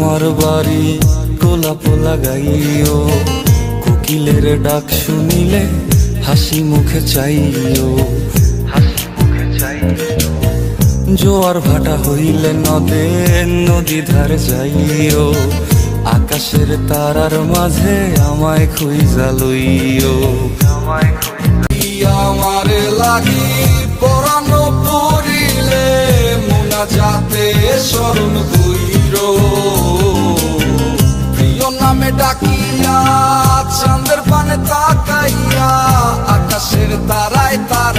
তোমার বাড়ি গোলাপ লাগাইও কোকিলের ডাক শুনিলে হাসি মুখে চাইও। হাসি মুখে জোয়ার ভাটা হইলে নদে, নদী ধার যাইও। আকাশের তারার মাঝে আমায় খুইজা লইও। আমারে লাগি পরানো পড়িলে মুনা যাতে স্মরণ কইর।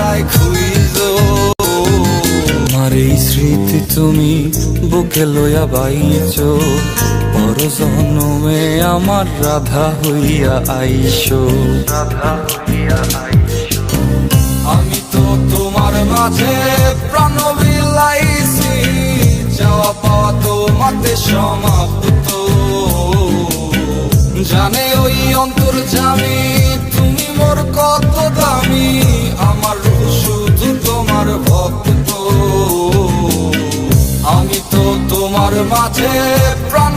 তারায় খুইজ আমার স্মৃতি তুমি বুকে লইয়া বাইছ। পর জন্মে আমার রাধা হইয়া আইসো। রাধা হইয়া আইসো। আমি তো তোমার মাঝে প্রাণ বিলাইছি। যাওয়া পাওয়া তোমাতে সমাপ্ত। জানে ওই অন্তর জামি তুমি মোর কত দামি। আমার শুধু তোমার ভক্ত। আমি তো তোমার মাঝে প্রাণ